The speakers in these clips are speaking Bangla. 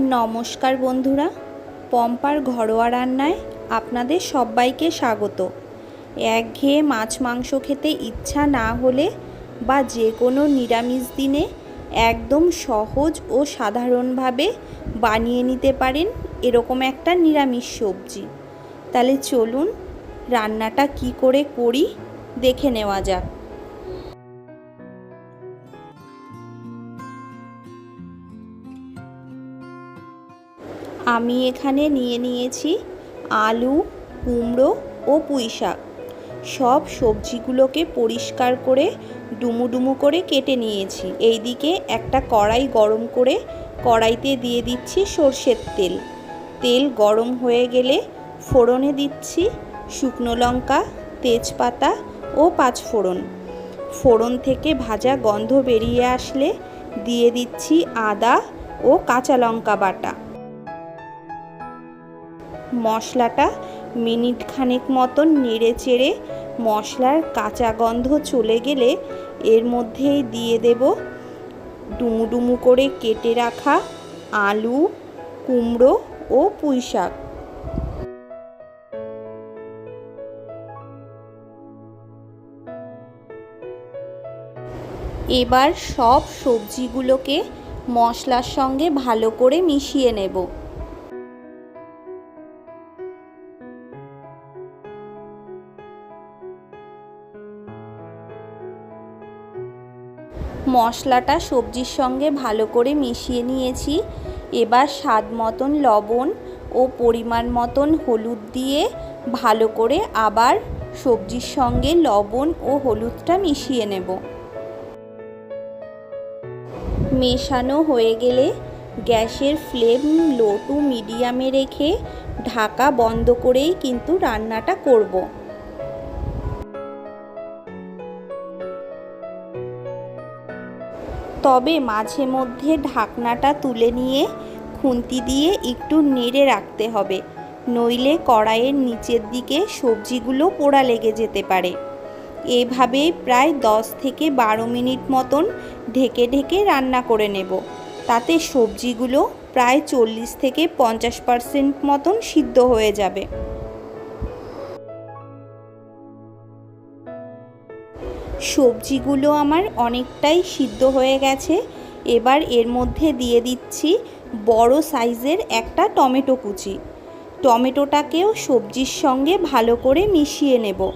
নমস্কার বন্ধুরা, পম্পার ঘরোয়া রান্নায় আপনাদের সবাইকে স্বাগত। একঘেয়ে মাছ মাংস খেতে ইচ্ছা না হলে বা যে কোনো নিরামিষ দিনে একদম সহজ ও সাধারণভাবে বানিয়ে নিতে পারেন এরকম একটা নিরামিষ সবজি। তাহলে চলুন রান্নাটা কি করে করি দেখে নেওয়া যাক। আমি এখানে নিয়ে নিয়েছি আলু, কুমড়ো ও পুঁই শাক। সব সবজিগুলোকে পরিষ্কার করে ডুমু ডুমু করে কেটে নিয়েছি। এইদিকে একটা কড়াই গরম করে কড়াইতে দিয়ে দিচ্ছি সর্ষের তেল। তেল গরম হয়ে গেলে ফোড়নে দিচ্ছি শুকনো লঙ্কা, তেজপাতা ও পাঁচফোড়ন ফোড়ন থেকে ভাজা গন্ধ বেরিয়ে আসলে দিয়ে দিচ্ছি আদা ও কাঁচা লঙ্কা বাটা। মশলাটা মিনিট খানেক মতন নেড়ে চেড়ে মশলার কাঁচা গন্ধ চলে গেলে এর মধ্যেই দিয়ে দেব ডুমু ডুমু করে কেটে রাখা আলু, কুমড়ো ও পুঁই শাক। এবার সব সবজিগুলোকে মশলার সঙ্গে ভালো করে মিশিয়ে নেব। মশলাটা সবজির সঙ্গে ভালো করে মিশিয়ে নিয়েছি। এবার স্বাদ মতন লবণ ও পরিমাণ মতন হলুদ দিয়ে ভালো করে আবার সবজির সঙ্গে লবণ ও হলুদটা মিশিয়ে নেব। মেশানো হয়ে গেলে গ্যাসের ফ্লেম লো টু মিডিয়ামে রেখে ঢাকা বন্ধ করেই কিন্তু রান্নাটা করব। তবে মাঝে মধ্যে ঢাকনাটা তুলে নিয়ে খুন্তি দিয়ে একটু নেড়ে রাখতে হবে, নইলে কড়াইয়ের নিচের দিকে সবজিগুলো পোড়া লেগে যেতে পারে। এভাবে প্রায় দশ থেকে বারো মিনিট মতন ঢেকে ঢেকে রান্না করে নেব। তাতে সবজিগুলো প্রায় চল্লিশ থেকে পঞ্চাশ পারসেন্ট মতন সিদ্ধ হয়ে যাবে। সবজিগুলো আমার অনেকটাই সিদ্ধ হয়ে গেছে। এবার এর মধ্যে দিয়ে দিচ্ছি বড় সাইজের একটা টমেটো কুচি। টমেটোটাকেও সবজির সঙ্গে ভালো করে মিশিয়ে নেব।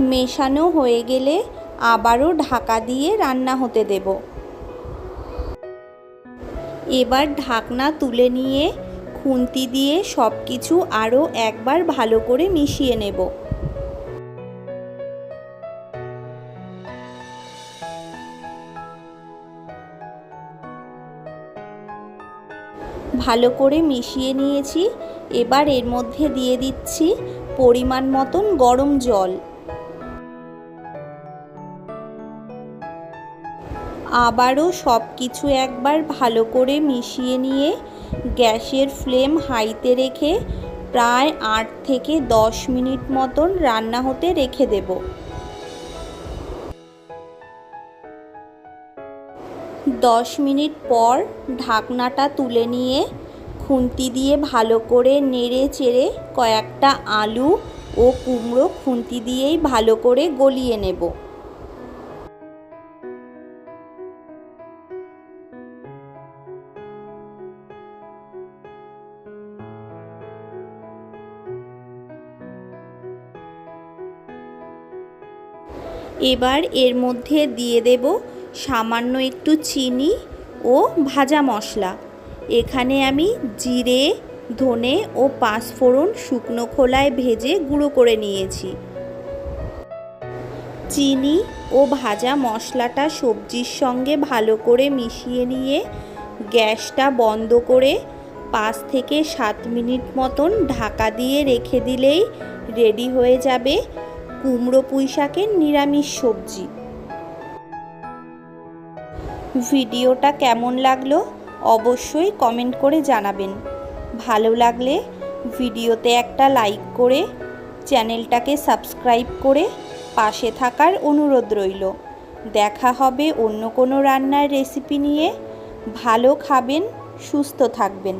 মেশানো হয়ে গেলে আবারও ঢাকা দিয়ে রান্না হতে দেব। এবার ঢাকনা তুলে নিয়ে খুন্তি দিয়ে সব কিছু আরও একবার ভালো করে মিশিয়ে নেব। ভালো করে মিশিয়ে নিয়েছি। এবার এর মধ্যে দিয়ে দিচ্ছি পরিমাণ মতন গরম জল। আবারও সব কিছু একবার ভালো করে মিশিয়ে নিয়ে গ্যাসের ফ্লেম হাইতে রেখে প্রায় আট থেকে দশ মিনিট মতন রান্না হতে রেখে দেব। দশ মিনিট পর ঢাকনাটা তুলে নিয়ে খুন্তি দিয়ে ভালো করে নেড়ে চেড়ে কয়েকটা আলু ও কুমড়ো খুন্তি দিয়েই ভালো করে গলিয়ে নেব। এবার এর মধ্যে দিয়ে দেব সামান্য একটু চিনি ও ভাজা মশলা। এখানে আমি জিরে, ধনে ও পাঁচফোড়ন শুকনো খোলায় ভেজে গুঁড়ো করে নিয়েছি। চিনি ও ভাজা মশলাটা সবজির সঙ্গে ভালো করে মিশিয়ে নিয়ে গ্যাসটা বন্ধ করে পাঁচ থেকে সাত মিনিট মতন ঢাকা দিয়ে রেখে দিলেই রেডি হয়ে যাবে কুমড়ো পুঁই শাকের নিরামিষ সবজি। ভিডিওটা কেমন লাগল অবশ্যই কমেন্ট করে জানাবেন। ভালো লাগলে ভিডিওতে একটা লাইক করে চ্যানেলটাকে সাবস্ক্রাইব করে পাশে থাকার অনুরোধ রইল। দেখা হবে অন্য কোনো রান্নার রেসিপি নিয়ে। ভালো খাবেন, সুস্থ থাকবেন।